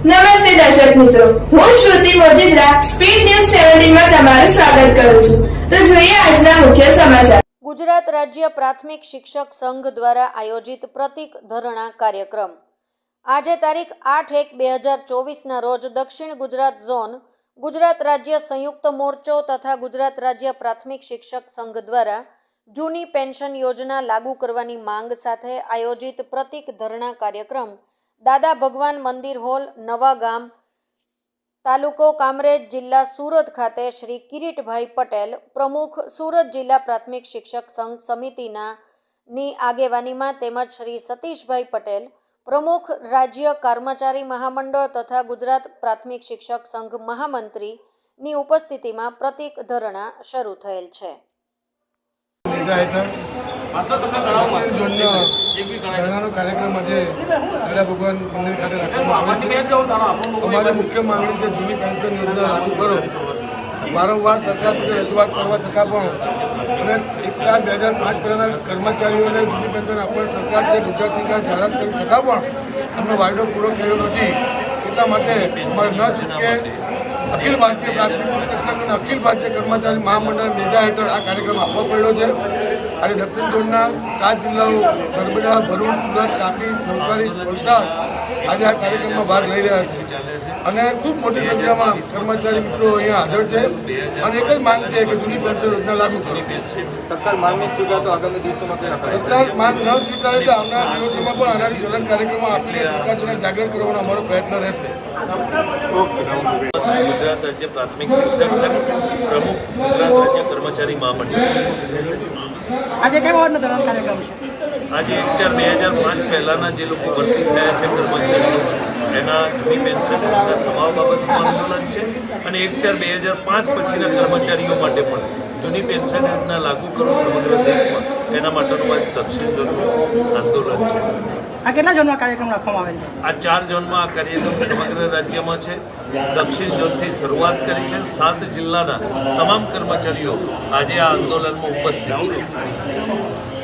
નમસ્તે દર્શક મિત્રો. હું શ્રુતિ મોજીદ્રા, સ્પીડ ન્યૂઝ સેવન્ટીનમાં તમારું સ્વાગત કરું છું. તો જોઈએ આજના મુખ્ય સમાચાર. ગુજરાત રાજ્ય પ્રાથમિક શિક્ષક સંઘ દ્વારા આયોજિત પ્રતિક ધરણા કાર્યક્રમ. આજે તારીખ આઠ એક બે હજાર ચોવીસના રોજ દક્ષિણ ગુજરાત ઝોન, ગુજરાત રાજ્ય સંયુક્ત મોરચો તથા ગુજરાત રાજ્ય પ્રાથમિક શિક્ષક સંઘ દ્વારા જૂની પેન્શન યોજના લાગુ કરવાની માંગ સાથે આયોજિત પ્રતિક ધરણા કાર્યક્રમ દાદા ભગવાન મંદિર હોલ, નવા ગામ, તાલુકો કામરેજ જિલ્લા સુરત ખાતે શ્રી કિરીટભાઈ પટેલ, પ્રમુખ સુરત જિલ્લા પ્રાથમિક શિક્ષક સંઘ સમિતિના ની આગેવાનીમાં તેમજ શ્રી સતીશભાઈ પટેલ, પ્રમુખ રાજ્ય કર્મચારી મહામંડળ તથા ગુજરાત પ્રાથમિક શિક્ષક સંઘ મહામંત્રીની ઉપસ્થિતિમાં પ્રતિક ધરણા શરૂ થયેલ છે. હેઠળ ધરણાનો કાર્યક્રમ આજે દાદા ભગવાન મંદિર ખાતે રાખવામાં આવે છે. અમારી મુખ્ય માંગણી છે જૂની પેન્શન યોજના લાગુ કરો. વારંવાર સરકાર સુધી રજૂઆત કરવા છતાં પણ અને એકાદ બે હજાર પાંચ પહેલાંના કર્મચારીઓને જૂની પેન્શન આપવાની સરકાર છે ગુજરાત સરકાર જાહેરાત કરી છતાં પણ અમને વાયદો પૂરો કર્યો નથી. એટલા માટે અમારે ન ચૂકે. અખિલ ભારતીય પ્રાથમિક અને અખિલ ભારતીય કર્મચારી મહામંડળ નેજા હેઠળ આ કાર્યક્રમ આપવો પડ્યો છે. આજે દક્ષિણ ઝોનના સાત જિલ્લાઓ નર્મદા ભરૂચ સુરત તાપી નવસારી વલસાડ આજે આ કાર્યક્રમમાં ભાગ લઈ રહ્યા છે. અને ખૂબ મોટી સંખ્યામાં કર્મચારી મિત્રો અહીંયા હાજર છે. અને એક જ માંગ છે કે જૂની પેન્શન યોજના લાગુ કરો. સરકાર માંગ ન સ્વીકારે એટલે આવનારા દિવસોમાં પણ આનારી જ્વલન કાર્યક્રમો આપીને સરકાર જાગૃત કરવાનો અમારો પ્રયત્ન રહેશે. ગુજરાત રાજ્ય પ્રાથમિક શિક્ષક સંઘ પ્રમુખ ગુજરાત રાજ્ય કર્મચારી મહામંડળ. આજે અવાજનો ધરણા કાર્યક્રમ છે? આજે એક ચાર બે હજાર પાંચ પહેલાંના જે લોકો ભરતી થયા છે કર્મચારીઓ, એના જૂની પેન્શનના સમાવ બાબતનું આંદોલન છે અને એક ચાર બે હજાર પાંચ પછીના કર્મચારીઓ માટે પણ જૂની પેન્શન યોજના લાગુ કરો સમગ્ર દેશમાં, એના માટેનું આ દક્ષિણ જરૂર આંદોલન છે. આ કેટલા ઝોનમાં કાર્યક્રમ રાખવામાં આવેલ છે? આ ચાર ઝોનમાં આ કાર્યક્રમ સમગ્ર રાજ્યમાં છે. દક્ષિણ ઝોનથી શરૂઆત કરી છે. સાત જિલ્લાના તમામ કર્મચારીઓ આજે આ આંદોલનમાં ઉપસ્થિત છે.